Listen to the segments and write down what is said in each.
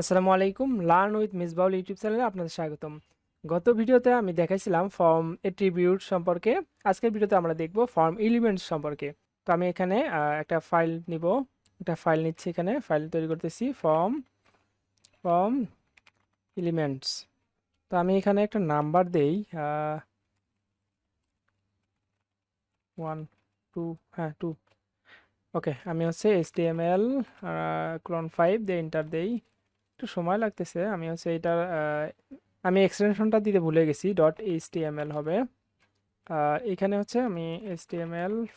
আসসালামু আলাইকুম, learn with Misbaul YouTube চ্যানেলে আপনাদের স্বাগতম। গত ভিডিওতে আমি দেখাইছিলাম ফর্ম এট্রিবিউট সম্পর্কে। আজকের ভিডিওতে আমরা দেখব ফর্ম এলিমেন্টস সম্পর্কে। তো আমি এখানে একটা ফাইল নিব। একটা ফাইল নিচ্ছি এখানে। ফাইল তৈরি করতেছি, ফর্ম ফর্ম এলিমেন্টস। তো আমি এখানে একটা নাম্বার দেই ওয়ান, টু হ্যাঁ টু। ওকে, আমি হচ্ছে S T M L colon five দিয়ে এন্টার দেই। একটু সময় লাগতেছে, আমি হচ্ছে এটার আমি এক্সটেনশনটা দিতে ভুলে গেছি ডট এইচ হবে এখানে হচ্ছে আমি এইচ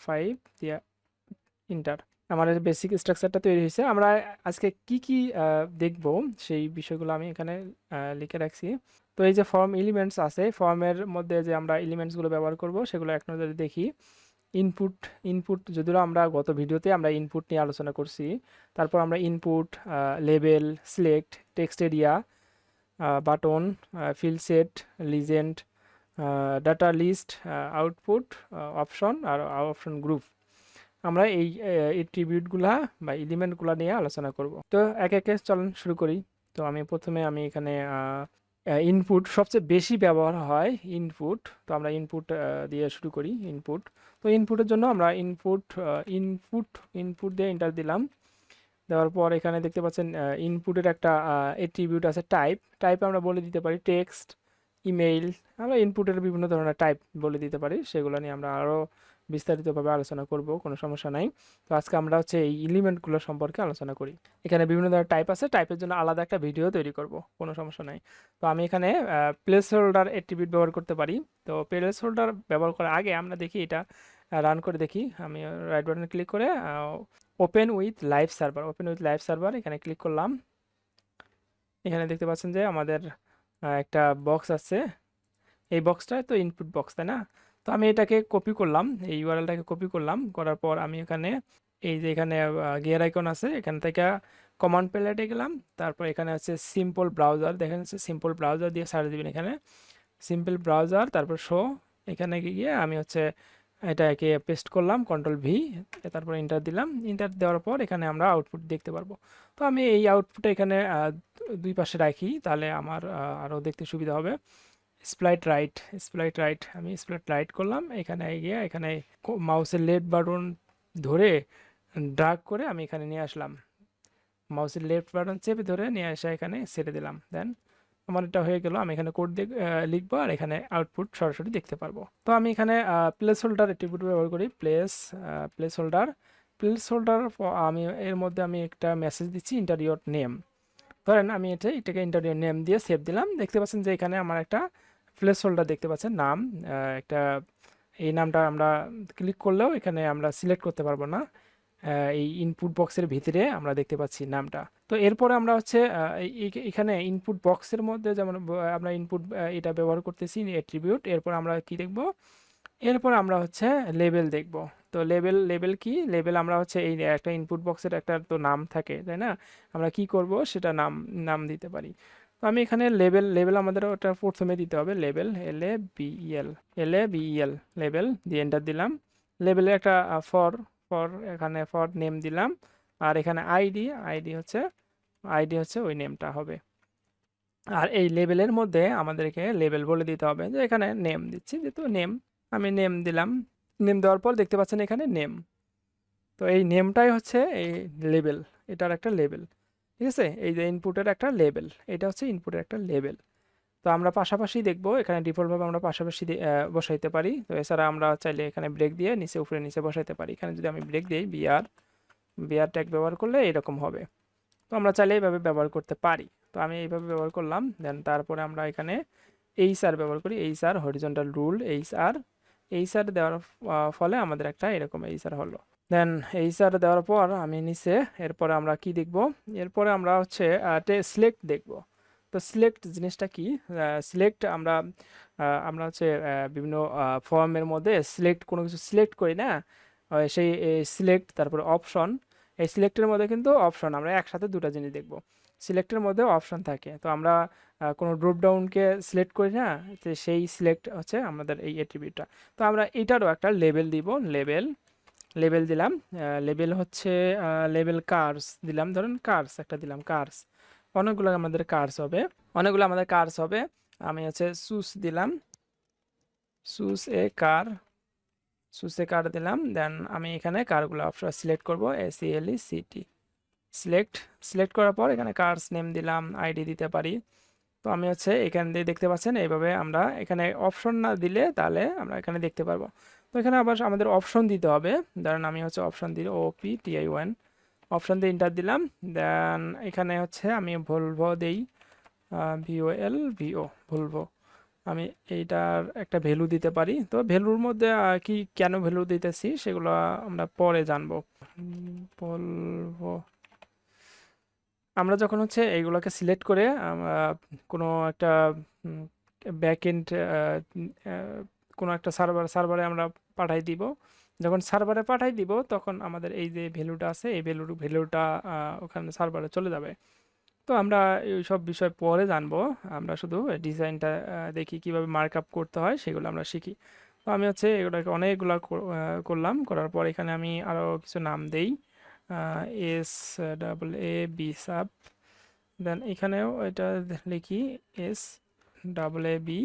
ফাইভ দিয়ে ইন্টার আমার বেসিক স্ট্রাকচারটা তৈরি হয়েছে। আমরা আজকে কি কি দেখব সেই বিষয়গুলো আমি এখানে লিখে রাখছি। তো এই যে ফর্ম এলিমেন্টস আছে ফর্মের মধ্যে যে আমরা এলিমেন্টসগুলো ব্যবহার করব, সেগুলো এক নজরে দেখি। ইনপুট ইনপুট যদিও আমরা গত ভিডিওতে আমরা ইনপুট নিয়ে আলোচনা করছি, তারপর আমরা input label select text area button field set legend data list output option আর অপশন গ্রুপ আমরা এই এট্রিবিউটগুলা বা এলিমেন্টগুলো নিয়ে আলোচনা করব। তো এক একে চলন শুরু করি। তো আমি প্রথমে আমি এখানে ইনপুট সবচেয়ে বেশি ব্যবহার হয় ইনপুট তো আমরা ইনপুট দিয়ে শুরু করি ইনপুট তো ইনপুটের জন্য আমরা ইনপুট ইনপুট ইনপুট দিয়ে এন্টার দিলাম। দেওয়ার পর এখানে দেখতে পাচ্ছেন ইনপুটের একটা এট্রিবিউট আছে টাইপ টাইপ আমরা বলে দিতে পারি টেক্সট ইমেইল আমরা ইনপুটের বিভিন্ন ধরনের টাইপ বলে দিতে পারি। সেগুলো নিয়ে আমরা আরও বিস্তারিতভাবে আলোচনা করব, কোনো সমস্যা নাই। তো আজকে আমরা হচ্ছে এই এলিমেন্টগুলো সম্পর্কে আলোচনা করি। এখানে বিভিন্ন ধরনের টাইপ আছে টাইপের জন্য আলাদা একটা ভিডিও তৈরি করব, কোনো সমস্যা নাই। তো আমি এখানে প্লেস হোল্ডার এট্রিবিউট ব্যবহার করতে পারি। তো প্লেস হোল্ডার ব্যবহার করার আগে আমরা দেখি এটা রান করে দেখি। আমি রাইট বাটনে ক্লিক করে open with live server open with live server এখানে ক্লিক করলাম। এখানে দেখতে পাচ্ছেন যে আমাদের একটা বক্স আছে। এই বক্সটা তো ইনপুট বক্স তাই না? তো আমি এটাকে কপি করলাম, এই ইউআরএলটাকে কপি করলাম, করার পর আমি এখানে এই যে এখানে গিয়ার আইকন আছে, এখান থেকে কমান্ড প্যালেটে গেলাম, তারপর এখানে আছে সিম্পল ব্রাউজার দেখেন হচ্ছে সিম্পল ব্রাউজার দিয়ে সার্চ দিবেন এখানে। সিম্পল ব্রাউজার তারপর শো এখানে গিয়ে আমি হচ্ছে এটাকে পেস্ট করলাম কন্ট্রোল ভি তারপর ইন্টার দিলাম ইন্টার দেওয়ার পর এখানে আমরা আউটপুট দেখতে পারব। তো আমি এই আউটপুটটা এখানে দুই পাশে রাখি, তাহলে আমার আরও দেখতে সুবিধা হবে। স্প্লাইট রাইট স্প্লাইট রাইট আমি স্প্লাইট রাইট করলাম। এখানে গিয়ে, এখানে মাউসের লেফট বাটন ধরে ড্রাগ করে আমি এখানে নিয়ে আসলাম। মাউসের লেফট বাটন চেপে ধরে নিয়ে আসা এখানে ছেড়ে দিলাম। দেন আমার এটা হয়ে গেল, আমি এখানে কোড লিখব আর এখানে আউটপুট সরাসরি দেখতে পারব। তো আমি এখানে প্লেস হোল্ডার এট্রিবিউট ব্যবহার করি। Place placeholder placeholder আমি এর মধ্যে আমি একটা মেসেজ দিচ্ছি ইন্টারিয়র নেম ধরেন আমি এটা এটাকে ইন্টারিয়র নেম দিয়ে সেভ দিলাম। দেখতে পাচ্ছেন যে এখানে আমার একটা প্লেস হোল্ডার দেখতে পাচ্ছেন, নাম একটা, এই নামটা আমরা ক্লিক করলেও এখানে আমরা সিলেক্ট করতে পারব না। এই ইনপুট বক্সের ভিতরে আমরা দেখতে পাচ্ছি নামটা। তো এরপরে আমরা হচ্ছে এখানে ইনপুট বক্সের মধ্যে যেমন আমরা ইনপুট এটা ব্যবহার করতেছি অ্যাট্রিবিউট এরপর আমরা কি দেখব? এরপর আমরা হচ্ছে লেবেল দেখব। তো লেবেল লেবেল কি? লেবেল আমরা হচ্ছে এই একটা ইনপুট বক্সের একটা তো নাম থাকে, তাই না? আমরা কি করব? সেটা নাম নাম দিতে পারি। তো আমি এখানে লেবেল লেবেল আমাদের ওটা প্রথমে দিতে হবে। Label L A B E L L A B E L label দিয়ে এন্টার দিলাম। লেবেলের একটা ফর ফর এখানে ফর নেম দিলাম। আর এখানে আইডি আইডি হচ্ছে আইডি হচ্ছে ওই নেমটা হবে। আর এই লেবেলের মধ্যে আমাদেরকে লেবেল বলে দিতে হবে যে এখানে নেম দিচ্ছি, যেহেতু নেম আমি নেম দিলাম। নেম দেওয়ার পর দেখতে পাচ্ছেন এখানে নেম তো এই নেমটাই হচ্ছে এই লেবেল এটার একটা লেবেল ঠিক আছে? এই যে ইনপুটের একটা লেবেল এটা হচ্ছে ইনপুটের একটা লেবেল তো আমরা পাশাপাশি দেখব, এখানে ডিফল্টভাবে আমরা পাশাপাশি বসাইতে পারি। তো এছাড়া আমরা চাইলে এখানে ব্রেক দিয়ে নিচে, উপরে, নিচে বসাইতে পারি। এখানে যদি আমি ব্রেক দিই বিআর বিআর ট্যাগ ব্যবহার করলে এরকম হবে। তো আমরা চাইলে এইভাবে ব্যবহার করতে পারি। তো আমি এইভাবে ব্যবহার করলাম দেন তারপরে আমরা এখানে এইচ আর ব্যবহার করি। H R horizontal rule H R H R দেওয়ার ফলে আমাদের একটা এরকম এইচ আর হলো। দেন এইচ আর দেওয়ার পর আমি নিচে, এরপরে আমরা কি দেখব? এরপরে আমরা হচ্ছে সিলেক্ট দেখব। তো সিলেক্ট জিনিসটা কি? সিলেক্ট আমরা আমরা হচ্ছে বিভিন্ন ফর্মের মধ্যে সিলেক্ট কোনো কিছু সিলেক্ট করি না। সেই সিলেক্ট তারপরে অপশন এই সিলেক্টের মধ্যে কিন্তু অপশন আমরা একসাথে দুটো জিনিস দেখব। সিলেক্টের মধ্যে অপশন থাকে। তো আমরা কোনো ড্রপ ডাউনকে সিলেক্ট করি না সেই সিলেক্ট হচ্ছে আমাদের এই অ্যাট্রিবিউটটা তো আমরা এটারও একটা লেবেল দিব লেবেল লেবেল দিলাম। লেবেল হচ্ছে লেবেল কার্স দিলাম। ধরেন কার্স একটা দিলাম কার্স অনেকগুলো আমাদের কার্স হবে। অনেকগুলো আমাদের কার্স হবে। আমি হচ্ছে সুস দিলাম। সুস এ কার সুসে কার দিলাম। দেন আমি এখানে কারগুলো অপশন সিলেক্ট করব A C L E C T select select করার পর এখানে কার্স নেম দিলাম আইডি দিতে পারি। তো আমি হচ্ছে এখান দিয়ে দেখতে পাচ্ছেন, এইভাবে আমরা এখানে অপশন না দিলে তাহলে আমরা এখানে দেখতে পারব। তো এখানে আবার আমাদের অপশন দিতে হবে। ধরেন আমি হচ্ছে অপশন দিই O P T I one option দিয়ে ইন্টার দিলাম। দেন এখানে হচ্ছে আমি ভলভো দেই। ভিও এল ভিও ভলভো আমি এইটার একটা ভ্যালু দিতে পারি। তো ভ্যালুর মধ্যে কি, কেন ভ্যালু দিতেছি সেগুলো আমরা পরে জানব। ভলভো আমরা যখন হচ্ছে এইগুলোকে সিলেক্ট করে কোনো একটা ব্যাক এন্ড কোনো একটা সার্ভার সার্ভারে আমরা পাঠাই দিব। যখন সার্ভারে পাঠাই দিব, তখন আমাদের এই যে ভ্যালুটা আছে, এই ভ্যালুর ভ্যালুটা ওখানে সার্ভারে চলে যাবে। তো আমরা এই সব বিষয় পরে জানব। আমরা শুধু ডিজাইনটা দেখি কীভাবে মার্ক আপ করতে হয়, সেগুলো আমরা শিখি। তো আমি হচ্ছে এগুলোকে অনেকগুলো কর- করলাম। করার পর এখানে আমি আরও কিছু নাম দেই। S double A B Saab then এখানেও এটা লিখি এস ডাবল এ বি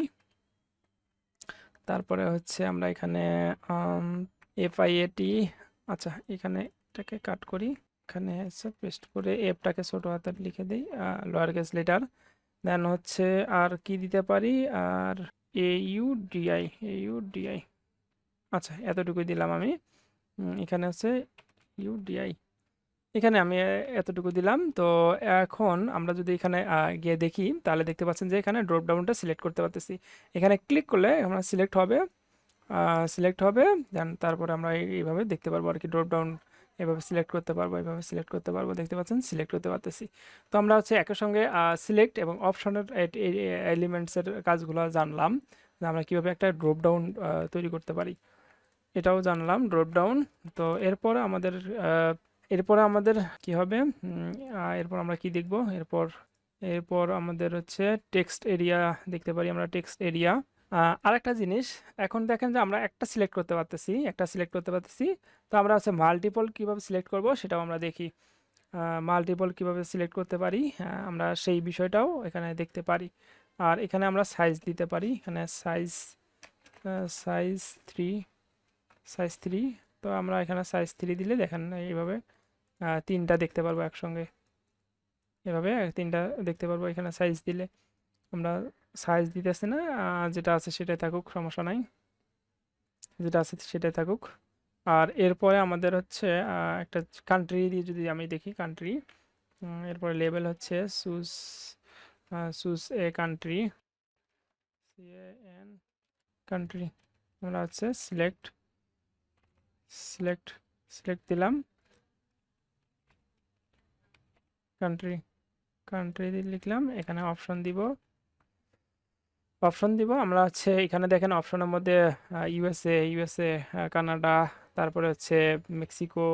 তারপরে হচ্ছে আমরা এখানে এফ আই এ টি আচ্ছা এখানে এটাকে কাট করি। এখানে হচ্ছে পেস্ট করে এফটাকে ছোটো হাতের লিখে দিই লোয়ার কেস লেটার দেন হচ্ছে আর কি দিতে পারি? আর A U D I A U D I আচ্ছা এতটুকুই দিলাম আমি। এখানে হচ্ছে ইউ ডিআই এখানে আমি এতটুকু দিলাম। তো এখন আমরা যদি এখানে গিয়ে দেখি, তাহলে দেখতে পাচ্ছেন যে এখানে ড্রপ ডাউনটা সিলেক্ট করতে পারতেছি। এখানে ক্লিক করলে আমরা সিলেক্ট হবে সিলেক্ট হবে দেন তারপরে আমরা এইভাবে দেখতে পারব আর কি ড্রপ ডাউন এভাবে সিলেক্ট করতে পারব, এভাবে সিলেক্ট করতে পারব, দেখতে পাচ্ছেন সিলেক্ট করতে পারতেছি। তো আমরা হচ্ছে একই সঙ্গে সিলেক্ট এবং অপশনের এলিমেন্টসের কাজগুলো জানলাম, যে আমরা কীভাবে একটা ড্রপ ডাউন তৈরি করতে পারি। এটাও জানলাম ড্রপ ডাউন তো এরপর আমাদের এরপর আমাদের কি হবে? এরপর আমরা কি দেখব? এরপর এরপর আমাদের হচ্ছে টেক্সট এরিয়া দেখতে পারি আমরা টেক্সট এরিয়া আর একটা জিনিস, এখন দেখেন যে আমরা একটা সিলেক্ট করতে পারতেছি, একটা সিলেক্ট করতে পারতেছি। তো আমরা হচ্ছে মাল্টিপল কীভাবে সিলেক্ট করব সেটাও আমরা দেখি। মাল্টিপল কীভাবে সিলেক্ট করতে পারি আমরা সেই বিষয়টাও এখানে দেখতে পারি। আর এখানে আমরা সাইজ দিতে পারি, এখানে size size three size three তো আমরা এখানে সাইজ থ্রি দিলে দেখেন এইভাবে তিনটা দেখতে পারব একসঙ্গে। এভাবে তিনটা দেখতে পারব এখানে সাইজ দিলে। আমরা সাইজ দিতেছি না যেটা আছে সেটাই থাকুক, সমস্যা নাই। যেটা আছে সেটাই থাকুক। আর এরপরে আমাদের হচ্ছে একটা কান্ট্রি দিয়ে যদি আমি দেখি কান্ট্রি এরপরে লেভেল হচ্ছে সুস সুস এ কান্ট্রি সি এন কান্ট্রি আমরা হচ্ছে সিলেক্ট সিলেক্ট সিলেক্ট দিলাম। কান্ট্রি কান্ট্রি লিখলাম, এখানে অপশন দিব। অপশন দিব, আমরা হচ্ছে এখানে দেখেন অপশনের মধ্যে ইউএসএ ইউএসএ কানাডা, তারপরে হচ্ছে মেক্সিকো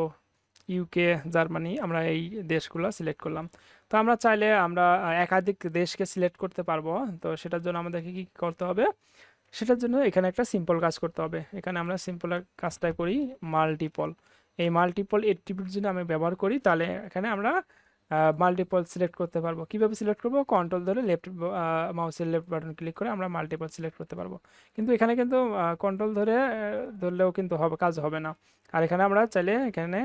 ইউকে জার্মানি আমরা এই দেশগুলো সিলেক্ট করলাম। তো আমরা চাইলে আমরা একাধিক দেশকে সিলেক্ট করতে পারব, তো সেটার জন্য আমাদেরকে কি করতে হবে? সেটার জন্য এখানে একটা সিম্পল কাজ করতে হবে। এখানে আমরা সিম্পল কাজটা করি মাল্টিপল এই মাল্টিপল এট্রিবিউট যদি আমি ব্যবহার করি, তাহলে এখানে আমরা মাল্টিপল সিলেক্ট করতে পারব। কীভাবে সিলেক্ট করব? কন্ট্রোল ধরে লেফট মাউসের লেফট বাটন ক্লিক করে আমরা মাল্টিপল সিলেক্ট করতে পারব। কিন্তু এখানে কিন্তু কন্ট্রোল ধরে ধরলেও কিন্তু হবে, কাজ হবে না। আর এখানে আমরা চাইলে এখানে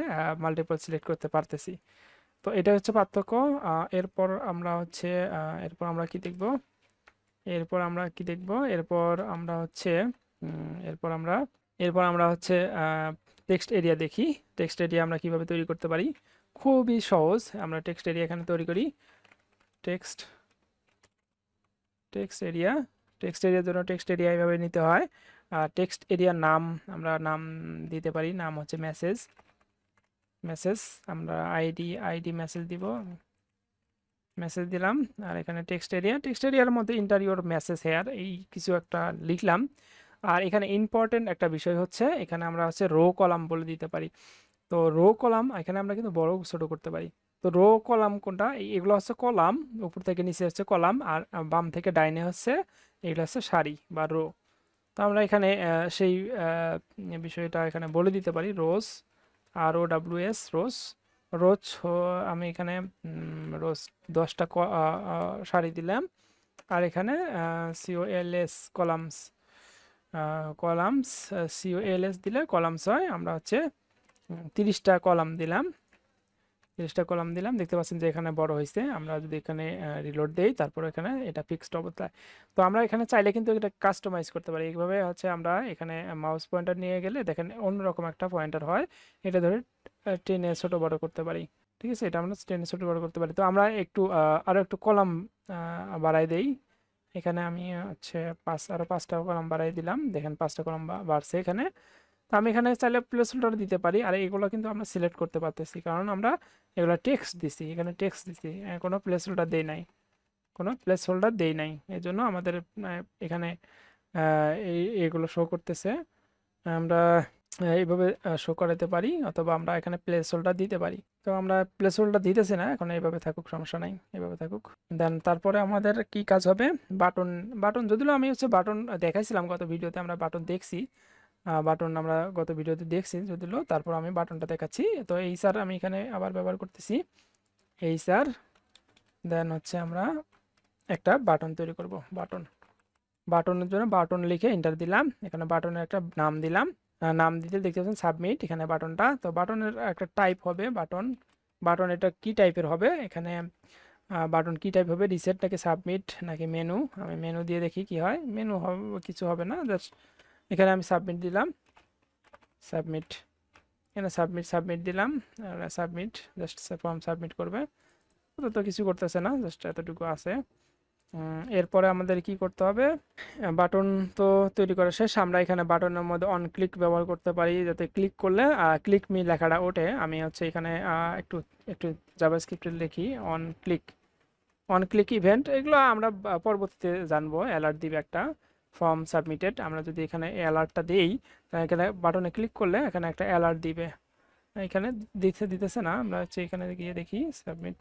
মাল্টিপল সিলেক্ট করতে পারতেছি। তো এটা হচ্ছে পার্থক্য। এরপর আমরা হচ্ছে এরপর আমরা কি দেখব? এরপর আমরা কি দেখব? এরপর আমরা হচ্ছে এরপর আমরা এরপর আমরা হচ্ছে টেক্সট এরিয়া দেখি। টেক্সট এরিয়া আমরা কীভাবে তৈরি করতে পারি? খুবই সহজ। আমরা টেক্সট এরিয়া এখানে তৈরি করি। টেক্সট টেক্সট এরিয়া টেক্সট এরিয়ার জন্য টেক্সট এরিয়া এইভাবে নিতে হয়। আর টেক্সট এরিয়ার নাম আমরা নাম দিতে পারি। নাম হচ্ছে মেসেজ মেসেজ আমরা আইডি আইডি মেসেজ দিব। মেসেজ দিলাম। আর এখানে টেক্সট এরিয়া টেক্সট এরিয়ার মধ্যে ইন্টারিওর মেসেজ হেয়ার এই কিছু একটা লিখলাম। আর এখানে ইম্পর্টেন্ট একটা বিষয় হচ্ছে, এখানে আমরা হচ্ছে রো কলাম বলে দিতে পারি। তো রো কলাম, এখানে আমরা কিন্তু বড় ছোট করতে পারি। তো রো কলাম কোনটা? এগুলো হচ্ছে কলাম, উপর থেকে নিচে হচ্ছে কলাম, আর বাম থেকে ডাইনে হচ্ছে এগুলো হচ্ছে সারি বা রো। তো আমরা এখানে সেই বিষয়টা এখানে বলে দিতে পারি, রোজ, আর ও ডাব্লিউ এস, রোজ। রোজ আমি এখানে রোজ দশটা সারি দিলাম। আর এখানে সিওএলএস কলামস কলামস সিওএলএস দিলে কলামস হয়, আমরা হচ্ছে তিরিশটা কলাম দিলাম। তিরিশটা কলাম দিলাম। দেখতে পাচ্ছেন যে এখানে বড় হয়েছে। আমরা যদি এখানে রিলোড দেই, তারপর এখানে এটা ফিক্সড অবস্থায়। তো আমরা এখানে চাইলে কিন্তু এটা কাস্টমাইজ করতে পারি। এইভাবে হচ্ছে আমরা এখানে মাউস পয়েন্টার নিয়ে গেলে দেখেন অন্যরকম একটা পয়েন্টার হয়। এটা ধরে টেনে ছোট বড় করতে পারি। ঠিক আছে? এটা আমরা টেনে ছোটো বড় করতে পারি। তো আমরা একটু আরও একটু কলাম বাড়াই দেই। এখানে আমি হচ্ছে পাঁচ আরও পাঁচটা কলাম বাড়াই দিলাম। দেখেন পাঁচটা কলাম বাড়ছে এখানে। তো আমি এখানে চাইলে প্লেস হোল্ডার দিতে পারি। আর এগুলো কিন্তু আমরা সিলেক্ট করতে পারতেছি। কারণ আমরা এগুলো টেক্সট দিছি, এখানে টেক্সট দিছি। কোনো প্লেস হোল্ডার দেই নাই। কোনো প্লেস হোল্ডার দেই নাই। এই জন্য আমাদের এখানে এই, এগুলো শো করতেছে। আমরা এইভাবে শো করাতে পারি অথবা আমরা এখানে প্লেস হোল্ডার দিতে পারি। তো আমরা প্লেস হোল্ডার দিতেছি না। এখন এইভাবে থাকুক, সমস্যা নাই। এইভাবে থাকুক। দেন তারপরে আমাদের কি কাজ হবে? বাটন বাটন, যদিও আমি হচ্ছে বাটন দেখাইছিলাম গত ভিডিওতে আমরা বাটন দেখছি। বাটন আমরা গত ভিডিওতে দেখছি যদিও তারপর আমি বাটনটা দেখাচ্ছি। তো এই স্যার আমি এখানে আবার ব্যবহার করতেছি। এই স্যার দেন হচ্ছে আমরা একটা বাটন তৈরি করব বাটন বাটনের জন্য বাটন লিখে এন্টার দিলাম। এখানে বাটনের একটা নাম দিলাম। নাম দিতে দেখতে পাচ্ছেন সাবমিট এখানে বাটনটা তো বাটনের একটা টাইপ হবে বাটন বাটন এটা কি টাইপের হবে? এখানে বাটন কি টাইপ হবে? রিসেট নাকি সাবমিট নাকি মেনু আমি মেনু দিয়ে দেখি কি হয়। মেনু হবে কিছু হবে না জাস্ট এখানে আমি সাবমিট দিলাম। সাবমিট এখানে সাবমিট সাবমিট দিলাম। সাবমিট জাস্ট ফর্ম সাবমিট করবে। তো তো কিছু করতেছে না জাস্ট এতটুকু আছে। এরপরে আমাদের কি করতে হবে? বাটন তো তৈরি করা শেষ। আমরা এখানে বাটনের মধ্যে অন ক্লিক ব্যবহার করতে পারি, যাতে ক্লিক করলে ক্লিক মি লেখাটা ওঠে। আমি হচ্ছে এখানে একটু একটু জাভাস্ক্রিপ্টে লিখি on click on click event এগুলো আমরা পরবর্তীতে জানব অ্যালার্ট দিবে একটা। ফর্ম সাবমিটেড আমরা যদি এখানে অ্যালার্টটা দিই, তাহলে এখানে বাটনে ক্লিক করলে এখানে একটা অ্যালার্ট দিবে। এখানে দিতে দিতেছে না, আমরা হচ্ছে এখানে গিয়ে দেখি সাবমিট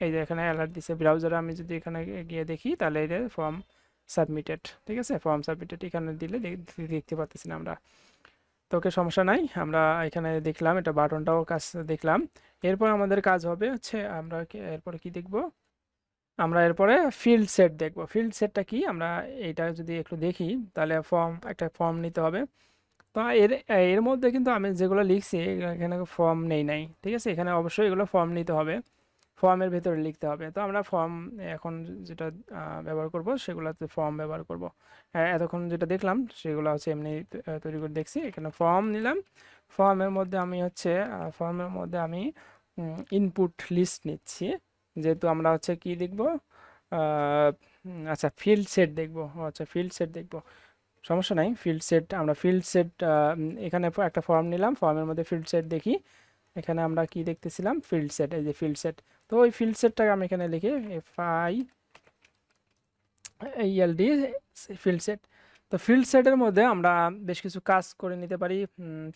এই যে এখানে অ্যালার্ট দিছে ব্রাউজারে আমি যদি এখানে গিয়ে দেখি, তাহলে এই যে ফর্ম সাবমিটেড ঠিক আছে? ফর্ম সাবমিটেড এখানে দিলে দেখতে পাচ্ছি না আমরা। তো ওকে সমস্যা নাই, আমরা এখানে দেখলাম, এটা বাটনটাও কাজ দেখলাম। এরপর আমাদের কাজ হবে হচ্ছে, আমরা এরপরে কি দেখব? আমরা এরপরে ফিল্ড সেট দেখব। ফিল্ড সেটটা কি? আমরা এইটা যদি একটু দেখি, তাহলে ফর্ম একটা ফর্ম নিতে হবে। তো এর এর মধ্যে কিন্তু আমি যেগুলো লিখছি, এখানে ফর্ম নেই নাই, ঠিক আছে? এখানে অবশ্যই এগুলো ফর্ম নিতে হবে। ফর্মের ভেতরে লিখতে হবে। তো আমরা ফর্ম এখন যেটা ব্যবহার করব, সেগুলোতে ফর্ম ব্যবহার করব। এতক্ষণ যেটা দেখলাম, সেগুলো হচ্ছে এমনি তৈরি করে দেখছি। এখানে ফর্ম নিলাম। ফর্মের মধ্যে আমি হচ্ছে ফর্মের মধ্যে আমি ইনপুট লিস্ট নিচ্ছি। যেহেতু আমরা হচ্ছে কি দেখব? আচ্ছা ফিল্ড সেট দেখব। আচ্ছা ফিল্ড সেট দেখব। সমস্যা নাই ফিল্ড সেট আমরা ফিল্ড সেট এখানে একটা ফর্ম নিলাম। ফর্মের মধ্যে ফিল্ড সেট দেখি। এখানে আমরা কি দেখতেছিলাম? ফিল্ড সেট এই যে ফিল্ড সেট তো ওই ফিল্ড সেটটাকে আমি এখানে লিখি F I E L D field set তো ফিল্ড সেটের মধ্যে আমরা বেশ কিছু কাজ করে নিতে পারি।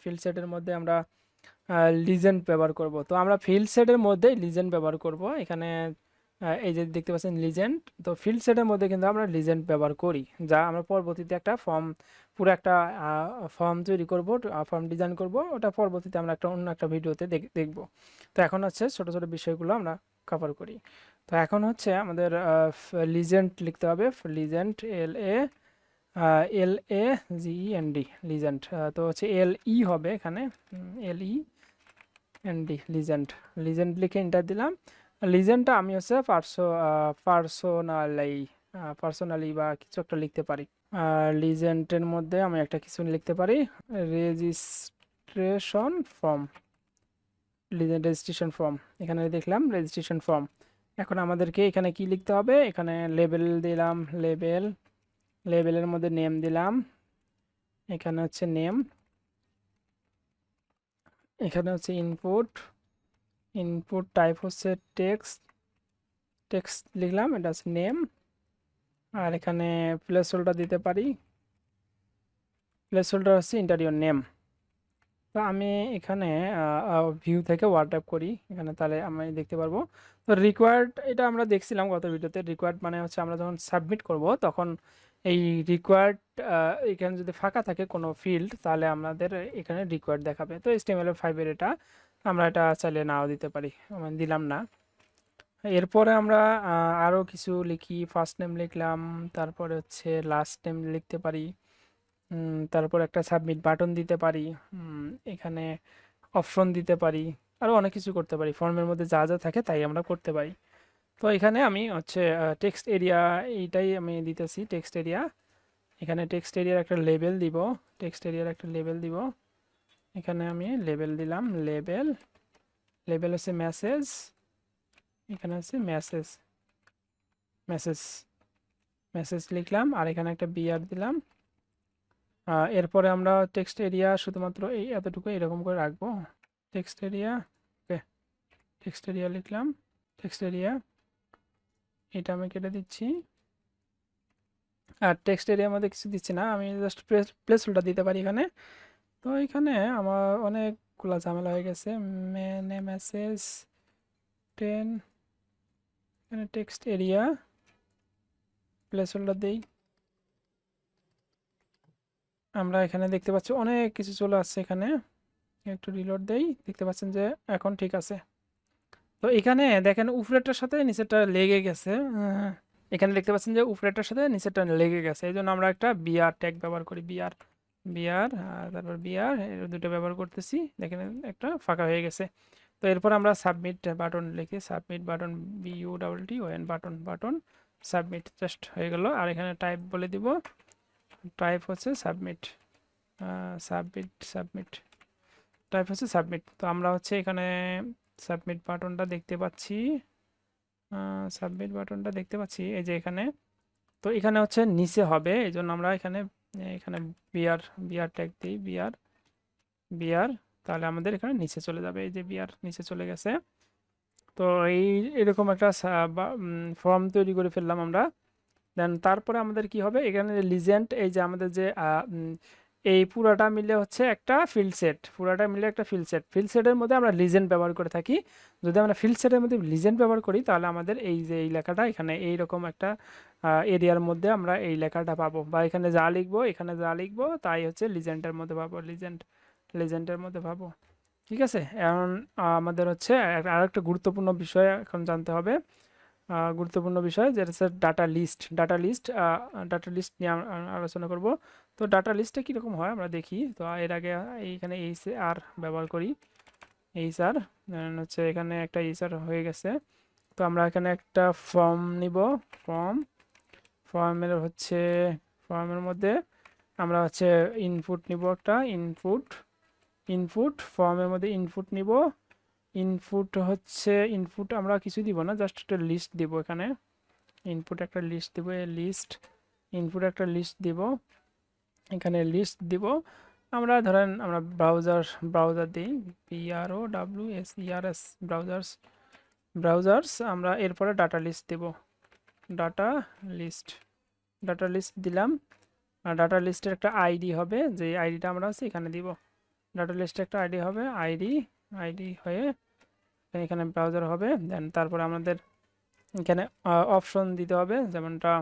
ফিল্ড সেটের মধ্যে আমরা লিজেন্ড ব্যবহার করব। তো আমরা ফিল্ড সেটের মধ্যে লিজেন্ড ব্যবহার করব। এখানে এই যে দেখতে পাচ্ছেন লিজেন্ড তো ফিল্ড সেটের মধ্যে কিন্তু আমরা লিজেন্ড ব্যবহার করি। যা আমরা পরবর্তীতে একটা ফর্ম পুরো একটা ফর্ম তৈরি করব ফর্ম ডিজাইন করব। ওটা পরবর্তীতে আমরা একটা অন্য একটা ভিডিওতে দেখব। তো এখন হচ্ছে ছোট ছোট বিষয়গুলো আমরা কভার করি। তো এখন হচ্ছে আমাদের লিজেন্ড লিখতে হবে। Legend L A L A G N D legend তো হচ্ছে এল ই হবে এখানে। L E N D legend legend লিখে এন্টার দিলাম। লিজেন্ডটা আমি হচ্ছে পার্সো পার্সোনালি পার্সোনালি বা কিছু একটা লিখতে পারি। লিজেন্ডের মধ্যে আমি একটা কিছু লিখতে পারি। Registration form legend registration form এখানে দেখলাম রেজিস্ট্রেশন ফর্ম এখন আমাদেরকে এখানে কি লিখতে হবে? এখানে লেবেল দিলাম লেবেল লেবেলের মধ্যে নেম দিলাম। এখানে হচ্ছে নেম এখানে হচ্ছে ইনপুট ইনপুট টাইপ হচ্ছে টেক্সট টেক্সট লিখলাম, এটা হচ্ছে নেম আর এখানে প্লেস হোল্ডার দিতে পারি। প্লেস হোল্ডার হচ্ছে ইন্টারিয়র নেম তো আমি এখানে ভিউ থেকে ওয়ার্ড করি। এখানে তাহলে আমি দেখতে পারব। তো রিকোয়ার্ড এটা আমরা দেখছিলাম গত ভিডিওতে রিকোয়ার্ড মানে হচ্ছে আমরা যখন সাবমিট করব, তখন এই রিকোয়ার্ড এখানে যদি ফাঁকা থাকে কোনো ফিল্ড তাহলে আমাদের এখানে রিকোয়ার্ড দেখাবে। তো এইচটিএমএল ফাইভের এটা আমরা এটা চাইলে নাও দিতে পারি। আমি দিলাম না। এরপরে আমরা আরও কিছু লিখি। ফার্স্ট নেম লিখলাম, তারপরে হচ্ছে লাস্ট নেম লিখতে পারি। তারপর একটা সাবমিট বাটন দিতে পারি। এখানে অপশন দিতে পারি। আরও অনেক কিছু করতে পারি। ফর্মের মধ্যে যা যা থাকে তাই আমরা করতে পারি। তো এখানে আমি হচ্ছে টেক্সট এরিয়া এইটাই আমি দিতেছি টেক্সট এরিয়া এখানে টেক্সট এরিয়ার একটা লেবেল দিব টেক্সট এরিয়ার একটা লেবেল দিব। এখানে আমি লেবেল দিলাম লেবেল লেবেল হচ্ছে মেসেজ এখানে হচ্ছে মেসেজ মেসেজ মেসেজ লিখলাম, আর এখানে একটা বিআর দিলাম। এরপরে আমরা টেক্সট এরিয়া শুধুমাত্র এই এতটুকু এরকম করে রাখব। Text area okay text area লিখলাম। টেক্সট এরিয়া এটা আমি কেটে দিচ্ছি। আর টেক্সট এরিয়ার মধ্যে কিছু দিচ্ছি না, আমি জাস্ট প্লেস প্লেস হোল্ডার দিতে পারি এখানে। তো এখানে আমার অনেকগুলা ঝামেলা হয়ে গেছে। মেনে মেসেজ টেন এখানে টেক্সট এরিয়া প্লেস হোল্ডার দিই। আমরা এখানে দেখতে পাচ্ছি অনেক কিছু চলে আসছে এখানে। একটু রিলোড দেই, দেখতে পাচ্ছেন যে এখন ঠিক আছে। তো এখানে দেখেন উপরেরটার সাথে নিচেরটা লেগে গেছে এখানে দেখতে পাচ্ছেন যে উপরেরটার সাথে নিচেরটা লেগে গেছে। এই জন্য আমরা একটা বিআর ট্যাগ ব্যবহার করি বিআর বিআর আর তারপর বিআর দুটো ব্যবহার করতেছি। দেখেন একটা ফাঁকা হয়ে গেছে। তো এরপর আমরা সাবমিট বাটন লিখি submit button B U double T O N button button submit just হয়ে গেল। আর এখানে টাইপ বলে দিব টাইপ হচ্ছে সাবমিট সাবমিট সাবমিট টাইপ হচ্ছে সাবমিট তো আমরা হচ্ছে এখানে সাবমিট বাটনটা দেখতে পাচ্ছি। সাবমিট বাটনটা দেখতে পাচ্ছি, এই যে এখানে। তো এখানে হচ্ছে নিচে হবে, এই জন্য আমরা এখানে এখানে বিআর বিআর ট্যাগ দিই বিআর বিআর তাহলে আমাদের এখানে নিচে চলে যাবে, এই যে বিআর নিচে চলে গেছে। তো এই, এরকম একটা ফর্ম তৈরি করে ফেললাম আমরা। দেন তারপরে আমাদের কি হবে, এখানে লিজেন্ড এই যে আমাদের যে এই পুরাটা মিলে হচ্ছে একটা ফিল্ড সেট পুরাটা মিলে একটা ফিল্ড সেট ফিল্ড সেটের মধ্যে আমরা লিজেন্ড ব্যবহার করে থাকি। যদি আমরা ফিল্ড সেটের মধ্যে লিজেন্ড ব্যবহার করি, তাহলে আমাদের এই যে এই লেখাটা, এখানে এইরকম একটা এরিয়ার মধ্যে আমরা এই লেখাটা পাবো। বা এখানে যা লিখব, এখানে যা লিখব, তাই হচ্ছে লিজেন্ডের মধ্যে পাবো। লিজেন্ড লিজেন্ডের মধ্যে পাবো। ঠিক আছে? এখন আমাদের হচ্ছে আর- একটা গুরুত্বপূর্ণ বিষয় এখন জানতে হবে। গুরুত্বপূর্ণ বিষয়, যেটা হচ্ছে data list data list data list নিয়ে আলোচনা করব। তো ডাটা লিস্টে কীরকম হয় আমরা দেখি। তো এর আগে এইখানে এইচ আর ব্যবহার করি। এইচ আর হচ্ছে এখানে একটা এইচ আর হয়ে গেছে। তো আমরা এখানে একটা ফর্ম নিব। ফর্ম ফর্মের হচ্ছে ফর্মের মধ্যে আমরা হচ্ছে ইনপুট নিব একটা। ইনপুট ইনপুট ফর্মের মধ্যে ইনপুট নিব। ইনপুট হচ্ছে ইনপুট আমরা কিছু দিব না জাস্ট একটা লিস্ট দিব এখানে। ইনপুট একটা লিস্ট দিব লিস্ট ইনপুট একটা লিস্ট দিব। এখানে লিস্ট দিব। আমরা ধরেন আমরা ব্রাউজার ব্রাউজার দিই P R O W S E R S browsers browsers আমরা এরপরে ডাটা লিস্ট দেব। ডাটা লিস্ট ডাটা লিস্ট দিলাম। ডাটা লিস্টের একটা আইডি হবে, যে আইডিটা আমরা হচ্ছে এখানে দিব। ডাটা লিস্টে একটা আইডি হবে আইডি আইডি হয়ে এখানে ব্রাউজার হবে। দেন তারপরে আমাদের এখানে অপশন দিতে হবে, যেমনটা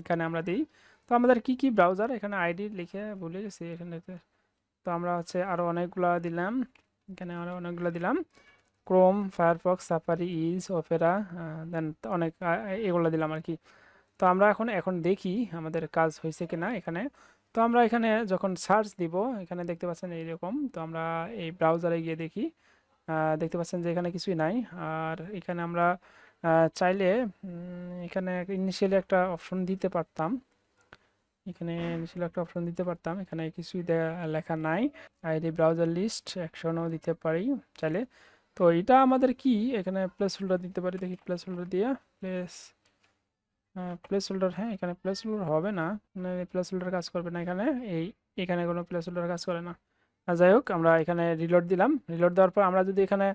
এখানে আমরা দিই। তো আমাদের কি কি ব্রাউজার এখানে আইডি লিখে ভুলে গেছি এখানে তো আমরা হচ্ছে আরও অনেকগুলা দিলাম। এখানে আরও অনেকগুলো দিলাম। Chrome Firefox Safari is Opera then অনেক এগুলো দিলাম আর কি। তো আমরা এখন এখন দেখি আমাদের কাজ হয়েছে কিনা এখানে। তো আমরা এখানে যখন সার্চ দিব, এখানে দেখতে পাচ্ছেন এইরকম। তো আমরা এই ব্রাউজারে গিয়ে দেখি। দেখতে পাচ্ছেন যে এখানে কিছুই নাই। আর এখানে আমরা চাইলে এখানে ইনিশিয়ালি একটা অপশন দিতে পারতাম। এখানে ছিল একটা অপশন দিতে পারতাম। এখানে কিছুই লেখা নাই। আইডি ব্রাউজার লিস্ট অ্যাকশনও দিতে পারি চাইলে। তো এটা আমাদের কি? এখানে প্লেস হোল্ডার দিতে পারি। দেখি প্লেস হোল্ডার দিয়ে প্লেস প্লেস হোল্ডার হ্যাঁ এখানে প্লেস হোল্ডার হবে না। প্লেস হোল্ডার কাজ করবে না এখানে। এই, এখানে কোনো প্লেস হোল্ডার কাজ করে না। যাই হোক আমরা এখানে রিলোড দিলাম। রিলোড দেওয়ার পর আমরা যদি এখানে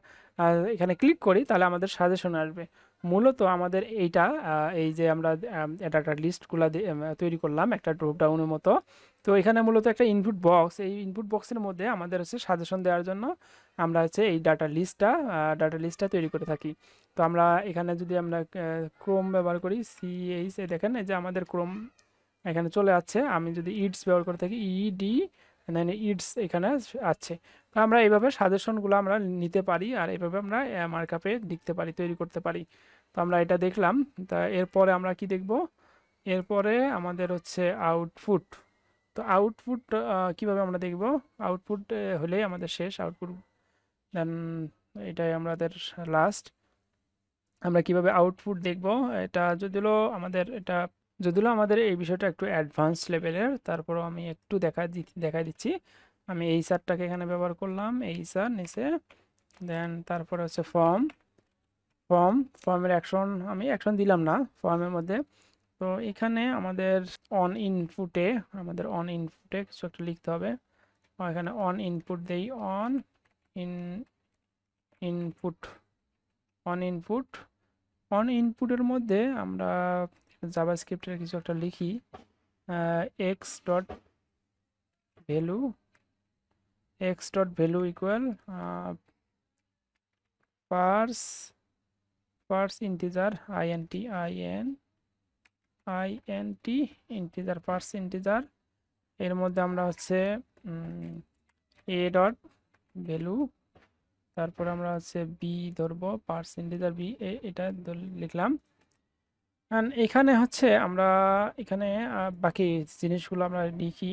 এখানে ক্লিক করি তাহলে আমাদের সাজেশন আসবে। মূলত আমাদের এইটা এই যে আমরা আম, এটা একটা লিস্টগুলো তৈরি করলাম একটা ড্রপ ডাউনের মতো। তো এখানে মূলত একটা ইনপুট বক্স এই ইনপুট বক্সের মধ্যে আমাদের হচ্ছে সাজেশন দেওয়ার জন্য আমরা হচ্ছে এই ডাটা লিস্টটা ডাটা লিস্টটা তৈরি করে থাকি। তো আমরা এখানে যদি আমরা ক্রোম ব্যবহার করি সিএইচ দেখেন এই যে আমাদের ক্রোম এখানে চলে আসছে। আমি যদি ইডস ব্যবহার করে থাকি ইডি দেন ইটস এখানে আছে। তো আমরা এইভাবে সাজেশনগুলো আমরা নিতে পারি আর এইভাবে আমরা মার্কআপে লিখতে পারি, তৈরি করতে পারি। তো আমরা এটা দেখলাম। তা এরপরে আমরা কি দেখব? এরপরে আমাদের হচ্ছে আউটপুট তো আউটপুট কীভাবে আমরা দেখব? আউটপুট হলেই আমাদের শেষ আউটপুট দেন এটাই আমাদের লাস্ট আমরা কীভাবে আউটপুট দেখব? এটা যদিও আমাদের এটা যদিও আমাদের এই বিষয়টা একটু অ্যাডভান্স লেভেলের তারপরও আমি একটু দেখা দেখা দিচ্ছি। আমি এই সারটাকে এখানে ব্যবহার করলাম, এই সার নিচে দেন তারপরে হচ্ছে ফর্ম ফর্ম ফর্মের অ্যাকশন আমি অ্যাকশন দিলাম না ফর্মের মধ্যে। তো এখানে আমাদের অন ইনপুটে আমাদের অন ইনপুটে কিছু একটা লিখতে হবে। এখানে অন ইনপুট দেই on in input on input on ইনপুটের মধ্যে আমরা জাভা স্ক্রিপ্টের কিছু একটা লিখি X dot value X dot value equal parse parse integer I N T I N I N T integer parse integer এর মধ্যে আমরা হচ্ছে এ ডট ভ্যালু তারপর আমরা হচ্ছে বি ধরবো পার্স ইন্টিজার বি এটা লিখলাম। অ্যান্ড এখানে হচ্ছে আমরা এখানে বাকি জিনিসগুলো আমরা লিখি।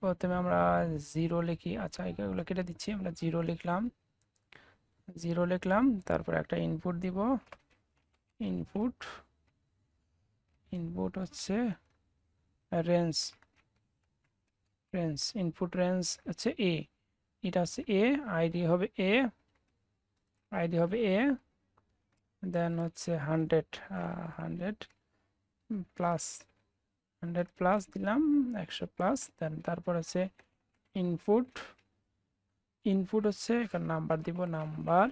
প্রথমে আমরা জিরো লিখি। আচ্ছা এগুলো কেটে দিচ্ছি। আমরা জিরো লিখলাম। জিরো লিখলাম। তারপর একটা ইনপুট দিব। ইনপুট ইনপুট হচ্ছে রেঞ্জ রেঞ্জ ইনপুট রেঞ্জ হচ্ছে এ এটা হচ্ছে এ আইডি হবে এ আইডি হবে এ দেন হচ্ছে hundred hundred plus hundred plus দিলাম, একশো প্লাস দেন তারপর হচ্ছে ইনপুট ইনপুট হচ্ছে এখানে নাম্বার দিব নাম্বার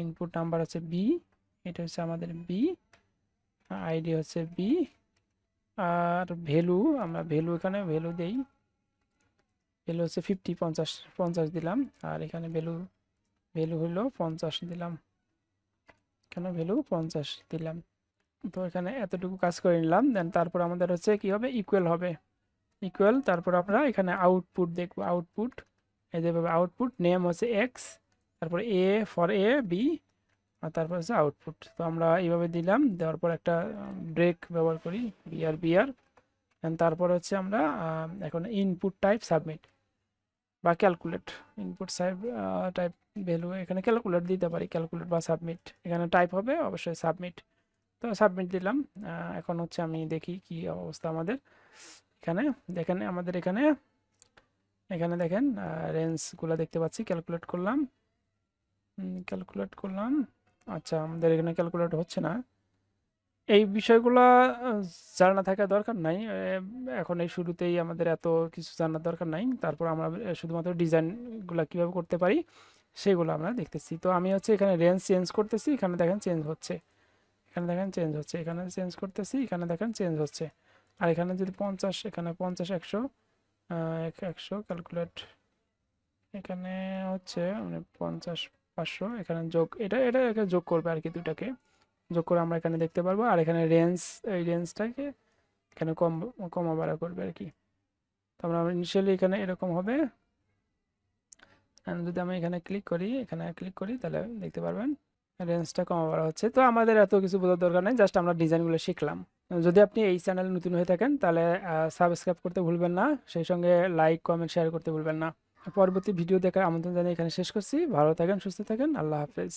ইনপুট নাম্বার হচ্ছে বি এটা হচ্ছে আমাদের বি আইডি হচ্ছে বি আর ভ্যালু আমরা ভ্যালু এখানে ভ্যালু দেই ভ্যালু হচ্ছে ফিফটি পঞ্চাশ পঞ্চাশ দিলাম, আর এখানে ভ্যালু ভ্যালু হলো পঞ্চাশ দিলাম। এখানে ভ্যালু পঞ্চাশ দিলাম। তো এখানে এতটুকু কাজ করে নিলাম। দেন তারপর আমাদের হচ্ছে কি হবে? ইকুয়াল হবে। ইকুয়াল তারপর আমরা এখানে আউটপুট দেখব। আউটপুট এই যেভাবে আউটপুট নেম হচ্ছে এক্স তারপর এ ফর এ বি আর তারপর হচ্ছে আউটপুট তো আমরা এইভাবে দিলাম। দেওয়ার পর একটা ব্রেক ব্যবহার করি বিআর বিআর তারপর হচ্ছে আমরা এখন ইনপুট টাইপ সাবমিট বা ক্যালকুলেট ইনপুট সাইব টাইপ ভ্যালু এখানে ক্যালকুলেট দিতে পারি। ক্যালকুলেট বা সাবমিট এখানে টাইপ হবে, অবশ্যই সাবমিট তো সাবমিট দিলাম এখন হচ্ছে আমি দেখি কি অবস্থা আমাদের। এখানে দেখেন, আমাদের এখানে এখানে দেখেন রেঞ্জগুলো দেখতে পাচ্ছি ক্যালকুলেট করলাম। ক্যালকুলেট করলাম। আচ্ছা আমাদের এখানে ক্যালকুলেট হচ্ছে না। এই বিষয়গুলো জানা থাকা দরকার নাই। এখন এই শুরুতেই আমাদের এত কিছু জানার দরকার নাই। তারপর আমরা শুধুমাত্র ডিজাইনগুলো কীভাবে করতে পারি, সেগুলো আমরা দেখতেছি। তো আমি হচ্ছে এখানে রেঞ্জ চেঞ্জ করতেছি, এখানে দেখেন চেঞ্জ হচ্ছে। এখানে দেখেন চেঞ্জ হচ্ছে, এখানে চেঞ্জ করতেছি, এখানে দেখেন চেঞ্জ হচ্ছে। আর এখানে যদি পঞ্চাশ, এখানে পঞ্চাশ, একশো একশো ক্যালকুলেট এখানে হচ্ছে মানে পঞ্চাশ, পাঁচশো, এখানে যোগ, এটা এটা যোগ করবে আর কি দুটাকে যোগ করে আমরা এখানে দেখতে পারব। আর এখানে রেঞ্জ এই রেঞ্জটাকে এখানে কম, কমা বাড়া করবে আর কি। তো আমরা ইনিশিয়ালি এখানে এরকম হবে। যদি আমি এখানে ক্লিক করি, এখানে ক্লিক করি, তাহলে দেখতে পারবেন রেঞ্জটা কমা বাড়া হচ্ছে। তো আমাদের এত কিছু বোঝার দরকার নেই জাস্ট আমরা ডিজাইনগুলো শিখলাম। যদি আপনি এই চ্যানেলে নতুন হয়ে থাকেন, তাহলে সাবস্ক্রাইব করতে ভুলবেন না। সেই সঙ্গে লাইক কমেন্ট শেয়ার করতে ভুলবেন না। পরবর্তী ভিডিও দেখার আমন্ত্রণ জানিয়ে এখানে শেষ করছি। ভালো থাকেন, সুস্থ থাকেন। আল্লাহ হাফেজ।